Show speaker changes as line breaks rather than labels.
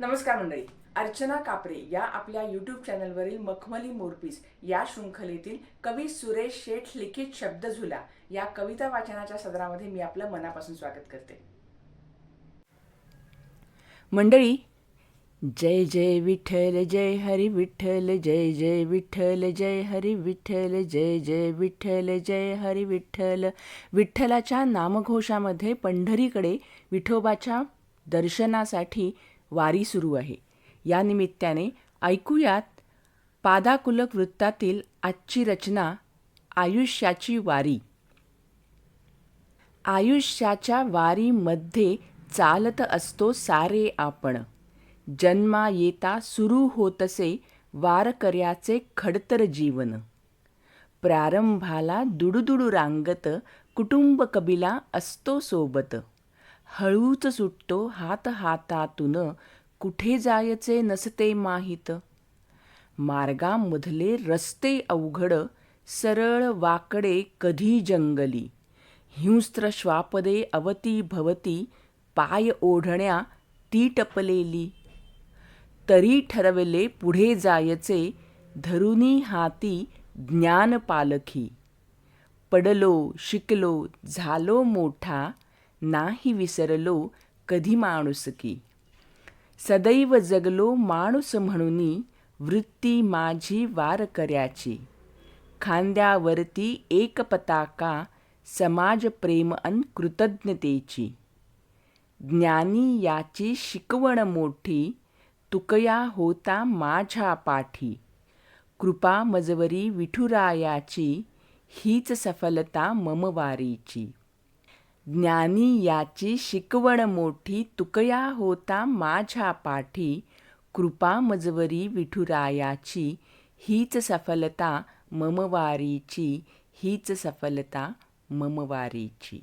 नमस्कार मंडळी. अर्चना कापरे या आपल्या यूट्यूब चॅनलवरील मखमली मोरपीस या शृंखलेतील कवी सुरेश शेठ लिखित शब्द झुला या कविता वाचनाच्या सदरामध्ये मी आपलं मनापासून स्वागत करते. मंडळी जय जय विठ्ठल जय हरी विठ्ठल जय जय विठ्ठल जय हरी विठ्ठल जय जय विठ्ठल जय हरी विठ्ठल. विठ्ठलाच्या नामघोषामध्ये पंढरीकडे विठोबाच्या दर्शनासाठी वारी सुरू आहे. या निमित्ताने ऐकूयात पादाकुलक वृत्तातील आजची रचना आयुष्याची वारी. आयुष्याच्या वारीमध्ये चालत असतो सारे आपण. जन्मा येता सुरू होतसे वारकऱ्याचे खडतर जीवन. प्रारंभाला दुडुदुडू रांगत कुटुंब कबिला असतो सोबत. हळूच सुटतो हात हातातून. कुठे जायचे नसते माहीत. मार्गामधले रस्ते अवघड सरळ वाकडे कधी जंगली. हिंस्त्र श्वापदे अवती भवती पाय ओढण्या ती टपलेली. तरी ठरवले पुढे जायचे धरुनी हाती ज्ञान पालखी पडलो शिकलो झालो मोठा नाही विसरलो कधी माणुसकी. सदैव जगलो माणूस म्हणून वृत्ती माझी वारकऱ्याची खांद्यावरती एक पताका समाज प्रेम अन कृतज्ञतेची. ज्ञानी याची शिकवण मोठी तुकया होता माझ्या पाठी. कृपा मजवरी विठुरायाची हीच सफलता ममवारीची. ज्ञानी याची शिकवण मोठी तुकया होता माझ्या पाठी. कृपा मजवरी विठुरायाची हीच सफलता ममवारीची हीच सफलता ममवारीची.